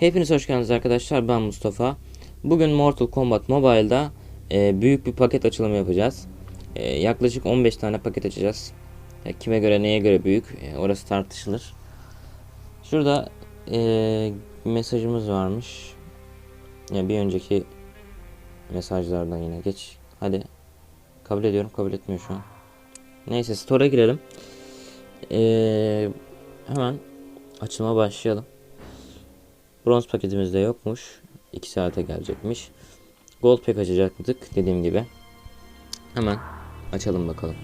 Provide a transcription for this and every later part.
Hepiniz hoş geldiniz arkadaşlar. Ben Mustafa. Bugün Mortal Kombat Mobile'da e, büyük bir paket açılımı yapacağız. E, yaklaşık 15 tane paket açacağız. E, kime göre neye göre büyük e, orası tartışılır. Şurada e, mesajımız varmış. Ya bir önceki mesajlardan yine geç. Hadi. Kabul ediyorum. Kabul etmiyor şu an. Neyse store'a girelim. E, hemen açılıma başlayalım. Bronz paketimizde yokmuş. 2 saate gelecekmiş. Gold pack açacaktık dediğim gibi. Hemen açalım bakalım.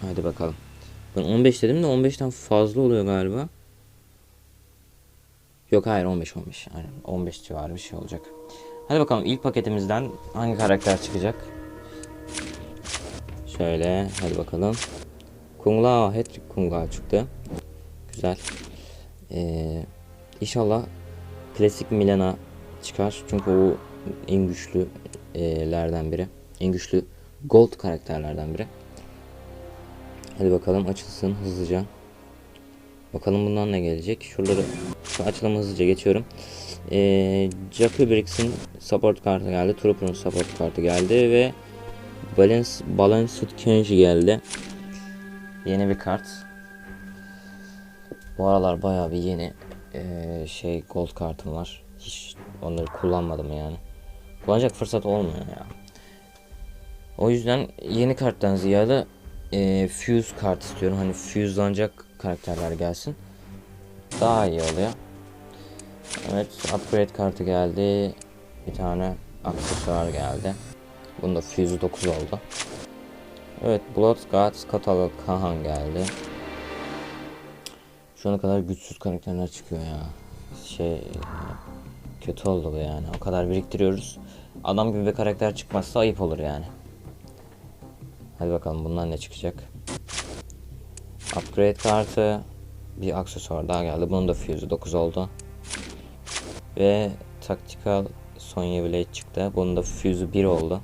Hadi bakalım. Ben 15 dedim de 15'ten fazla oluyor galiba. Yok hayır 15 15. Aynen 15 civarı bir şey olacak. Hadi bakalım ilk paketimizden hangi karakter çıkacak? Şöyle hadi bakalım. Kung Lao, Hattrick Kung Lao çıktı. Güzel. Ee, inşallah klasik Milana çıkar. Çünkü o en güçlülerden biri. En güçlü gold karakterlerden biri. Hadi bakalım açılsın hızlıca. Bakalım bundan ne gelecek. Şuraları şu açılımı hızlıca geçiyorum. Ee, Jackie Briggs'in support kartı geldi. Trooper'ın support kartı geldi ve Balance, Balanced Kenji geldi. Yeni bir kart. Bu aralar bayağı bir yeni eee, şey gold kartım var. Hiç onları kullanmadım yani. Kullanacak fırsat olmuyor ya. O yüzden yeni karttan ziyade eee fuse kart istiyorum. Hani fuse'lanacak karakterler gelsin. Daha iyi oluyor. Evet upgrade kartı geldi. Bir tane aksesuar geldi. Bunda fuse 9 oldu. Evet Blood Gods Catalog Kahan geldi. Şu ana kadar güçsüz karakterler çıkıyor ya. Şey kötü oldu bu yani. O kadar biriktiriyoruz. Adam gibi bir karakter çıkmazsa ayıp olur yani. Hadi bakalım bundan ne çıkacak. Upgrade kartı. Bir aksesuar daha geldi. Bunun da fuse'u 9 oldu. Ve Tactical Sonya Blade çıktı. Bunun da fuse'u 1 oldu.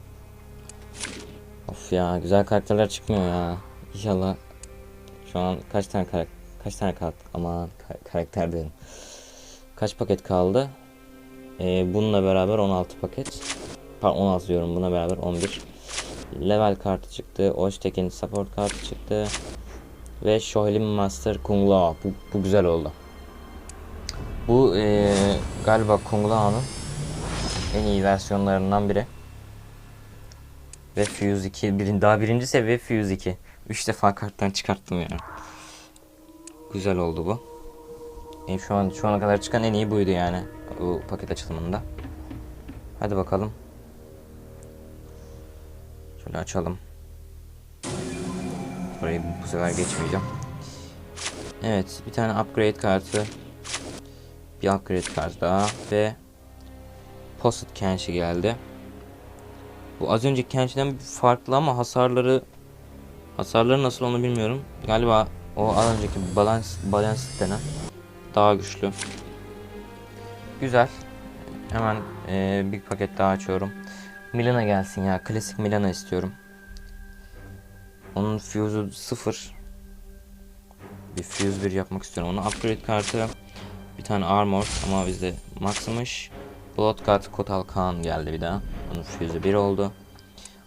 Of ya güzel karakterler çıkmıyor ya. İnşallah şu an kaç tane karakter kaç tane kaldı ama karakter dedim. Kaç paket kaldı? Ee, bununla beraber 16 paket. Pardon 16 diyorum buna beraber 11. Level kartı çıktı. Oshtek'in support kartı çıktı. Ve Shohlin Master Kung Lao. Bu, bu güzel oldu. Bu ee, galiba Kung Lao'nun en iyi versiyonlarından biri. Ve Fuse 2 birin, daha birinci seviye Fuse 2. 3 defa karttan çıkarttım yani. Güzel oldu bu. E, şu an şu ana kadar çıkan en iyi buydu yani bu paket açılımında. Hadi bakalım. Şöyle açalım. Burayı bu sefer geçmeyeceğim. Evet, bir tane upgrade kartı. Bir upgrade kartı daha ve Posit Kenshi geldi. Bu az önceki Kenshi'den farklı ama hasarları hasarları nasıl onu bilmiyorum. Galiba o az önceki balance balance denen daha güçlü. Güzel. Hemen e, bir paket daha açıyorum. Milana gelsin ya. Klasik Milana istiyorum. Onun fuse'u sıfır. Bir fuse bir yapmak istiyorum. Ona upgrade kartı. Bir tane armor ama bizde max'mış. Blood God Kotal Khan geldi bir daha. Onun fuse'u 1 oldu.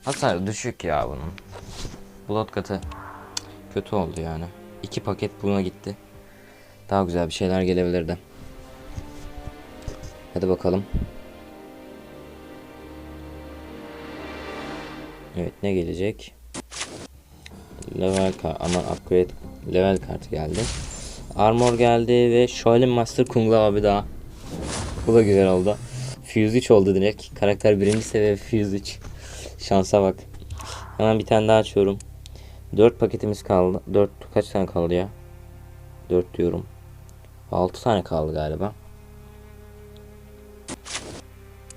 Hasar düşük ya bunun. Blood God'ı kötü oldu yani. İki paket buna gitti. Daha güzel bir şeyler gelebilirdi. Hadi bakalım. Evet ne gelecek? Level kart ama upgrade level kartı geldi. Armor geldi ve Shaolin Master Kung Lao abi daha. Bu da güzel oldu. Fuse 3 oldu direkt. Karakter birinci seviye Fuse 3. Şansa bak. Hemen bir tane daha açıyorum. 4 paketimiz kaldı. 4 kaç tane kaldı ya? 4 diyorum. 6 tane kaldı galiba.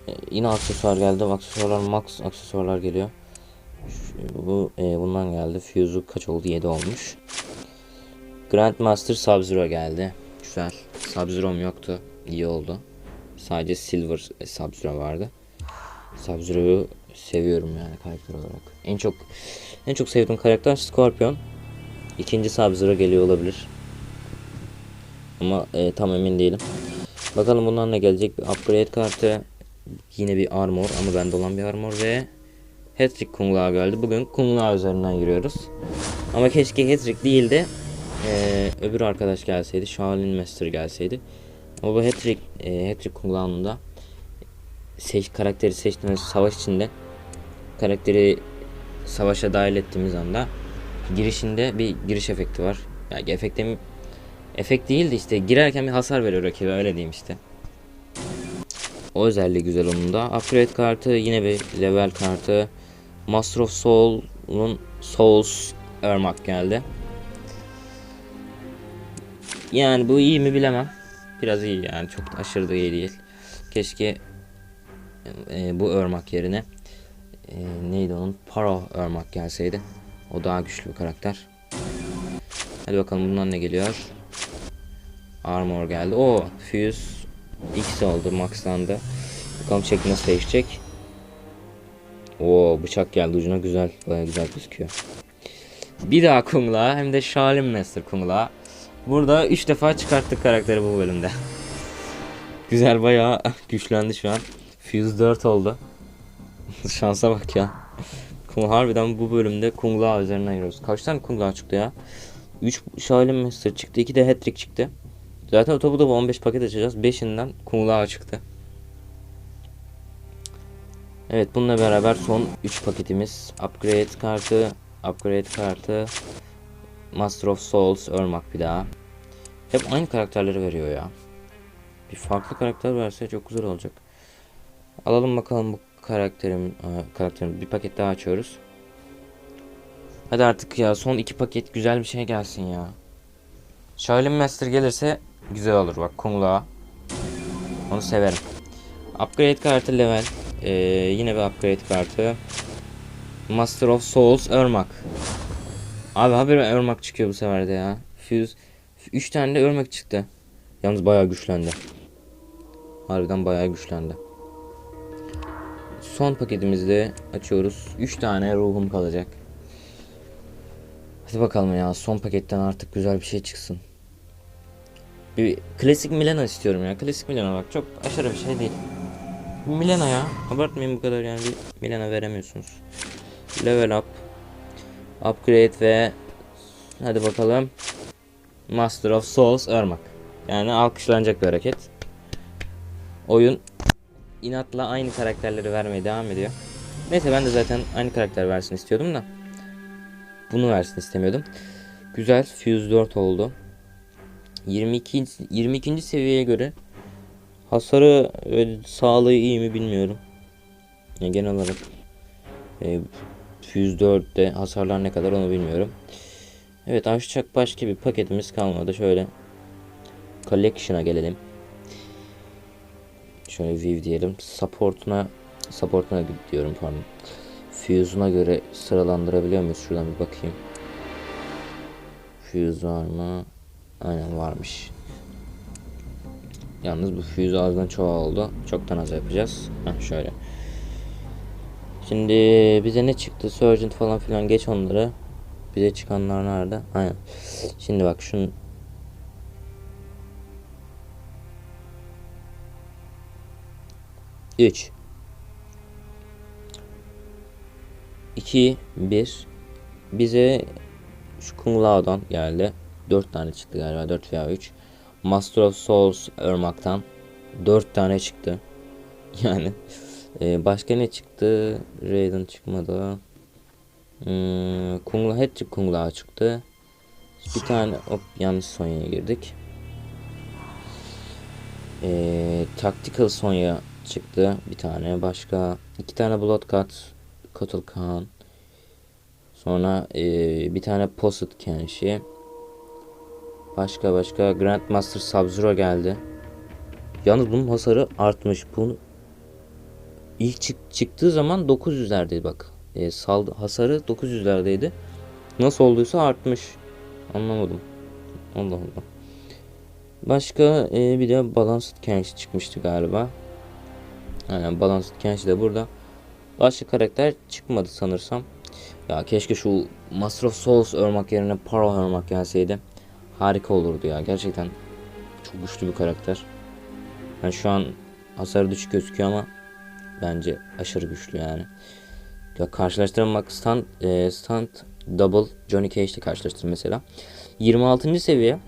Ee, yine aksesuar geldi. Aksesuarlar max aksesuarlar geliyor. Şu- bu e, bundan geldi. Fuse'u kaç oldu? 7 olmuş. Grandmaster Sub-Zero geldi. Güzel. Sub-Zero'm yoktu. İyi oldu. Sadece Silver e, Sub-Zero vardı. Sub-Zero'yu seviyorum yani karakter olarak. En çok en çok sevdiğim karakter Scorpion. İkinci Sub-Zero geliyor olabilir. Ama e, tam emin değilim. Bakalım bundan ne gelecek? Bir upgrade kartı. Yine bir armor ama bende olan bir armor ve Hattrick Kung Lao geldi. Bugün Kung Lao üzerinden yürüyoruz. Ama keşke Hattrick değil de e, öbür arkadaş gelseydi. Shaolin Master gelseydi. Ama bu Hattrick, e, Hattrick Kung Lao'nun da seç, karakteri seçtiğimiz savaş içinde karakteri savaşa dahil ettiğimiz anda girişinde bir giriş efekti var. Yani efekt demeyeyim- efekt değil de işte girerken bir hasar veriyor rakibe öyle diyeyim işte. O özelliği güzel onun da. Upgrade kartı yine bir level kartı. Master of Soul'un Souls Ermak geldi. Yani bu iyi mi bilemem. Biraz iyi yani çok aşırı da iyi değil. Keşke e, bu örmak yerine e, neydi onun Paro örmak gelseydi. O daha güçlü bir karakter. Hadi bakalım bundan ne geliyor. Armor geldi. O Fuse X oldu maxlandı. Bakalım şekli nasıl değişecek. O bıçak geldi ucuna güzel. Baya güzel gözüküyor. Bir daha Kungla hem de Shaolin Master Kungla. Burada 3 defa çıkarttık karakteri bu bölümde. güzel bayağı güçlendi şu an. Fuse 4 oldu. Şansa bak ya. Kung harbiden bu bölümde Kung Lao üzerinden giriyoruz. Kaç tane Kung Lao çıktı ya? 3 Shaolin Master çıktı. 2 de Hat-Trick çıktı. Zaten otobu 15 paket açacağız. 5'inden Kung Lao çıktı. Evet bununla beraber son 3 paketimiz. Upgrade kartı, Upgrade kartı, Master of Souls, Örmak bir daha. Hep aynı karakterleri veriyor ya. Bir farklı karakter verse çok güzel olacak. Alalım bakalım bu karakterim, e, karakterim. Bir paket daha açıyoruz. Hadi artık ya son iki paket güzel bir şey gelsin ya. Shaolin Master gelirse güzel olur bak Kung Lao. Onu severim. Upgrade kartı level. Ee, yine bir upgrade kartı. Master of Souls Örmak. Abi haberi Örmak çıkıyor bu sefer de ya. Fuse 3 tane de Örmak çıktı. Yalnız bayağı güçlendi. Harbiden bayağı güçlendi. Son paketimizde açıyoruz. 3 tane ruhum kalacak. Hadi bakalım ya son paketten artık güzel bir şey çıksın. Bir klasik Milena istiyorum ya. Klasik Milena bak çok aşırı bir şey değil. Milena ya. Abartmayın bu kadar yani bir Milena veremiyorsunuz. Level up. Upgrade ve hadi bakalım. Master of Souls Irmak. Yani alkışlanacak bir hareket. Oyun inatla aynı karakterleri vermeye devam ediyor. Neyse ben de zaten aynı karakter versin istiyordum da. Bunu versin istemiyordum. Güzel. Fuse 4 oldu. 22. 22. seviyeye göre hasarı ve sağlığı iyi mi bilmiyorum. Yani genel olarak e, Fuse 4'te hasarlar ne kadar onu bilmiyorum. Evet açacak başka bir paketimiz kalmadı. Şöyle Collection'a gelelim şöyle view diyelim. Support'una support'una diyorum pardon. Fuse'una göre sıralandırabiliyor muyuz? Şuradan bir bakayım. Fuse var mı? Aynen varmış. Yalnız bu fuse azdan çoğaldı. Çoktan az yapacağız. Heh, şöyle. Şimdi bize ne çıktı? Sergeant falan filan geç onları. Bize çıkanlar nerede? Aynen. Şimdi bak şunun 3 2 1 bize şu Kung Lao'dan geldi. 4 tane çıktı galiba 4 veya 3. Master of Souls Örmak'tan 4 tane çıktı. Yani e, başka ne çıktı? Raiden çıkmadı. Hmm, Kung Lao, Hattrick Kung Lao çıktı. Bir tane hop yanlış Sonya'ya girdik. E, Tactical Sonya çıktı bir tane. Başka iki tane Blood Cut Kotal Khan. Sonra e, bir tane Posset Kenshi. Başka başka Grandmaster Sub-Zero geldi. Yalnız bunun hasarı artmış. Bunu ilk çık çıktığı zaman 900'lerdeydi bak. E, saldı, hasarı 900'lerdeydi. Nasıl olduysa artmış. Anlamadım. Allah Allah. Başka e, bir de Balanced Kenshi çıkmıştı galiba. Aynen Balanced Kenshi de burada. Başka karakter çıkmadı sanırsam. Ya keşke şu Master of Souls örmak yerine Paro örmak gelseydi. Harika olurdu ya gerçekten. çok güçlü bir karakter. Yani şu an hasarı düşük gözüküyor ama bence aşırı güçlü yani. Ya karşılaştırmak stand, e, stand double Johnny Cage ile karşılaştır mesela. 26. seviye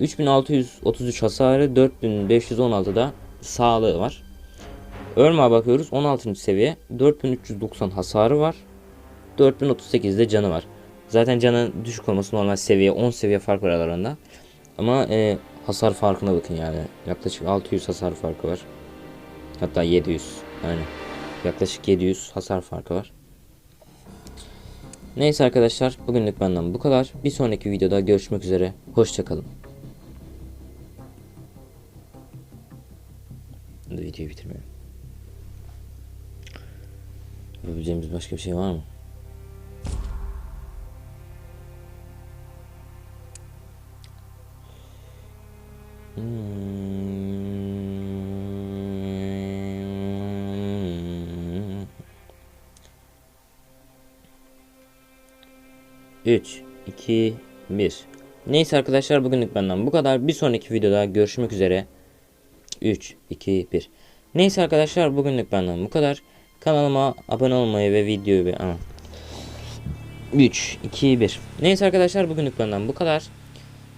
3633 hasarı 4516'da sağlığı var. Örmağa bakıyoruz 16. seviye 4390 hasarı var. 4038'de canı var. Zaten canı düşük olması normal seviye 10 seviye fark var aralarında. Ama e, hasar farkına bakın yani. Yaklaşık 600 hasar farkı var. Hatta 700. Aynen. Yaklaşık 700 hasar farkı var. Neyse arkadaşlar bugünlük benden bu kadar. Bir sonraki videoda görüşmek üzere. Hoşçakalın. Videoyu bitirmiyorum. Yapabileceğimiz başka bir şey var mı? Hmm. 3, 2, 1. Neyse arkadaşlar bugünlük benden bu kadar. Bir sonraki videoda görüşmek üzere. 3, 2, 1. Neyse arkadaşlar bugünlük benden bu kadar. Kanalıma abone olmayı ve videoyu bir... Aa. 3, 2, 1. Neyse arkadaşlar bugünlük benden bu kadar.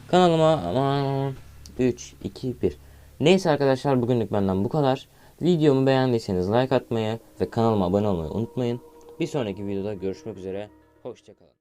Kanalıma aman 3, 2, 1. Neyse arkadaşlar bugünlük benden bu kadar. Videomu beğendiyseniz like atmayı ve kanalıma abone olmayı unutmayın. Bir sonraki videoda görüşmek üzere. Hoşçakalın.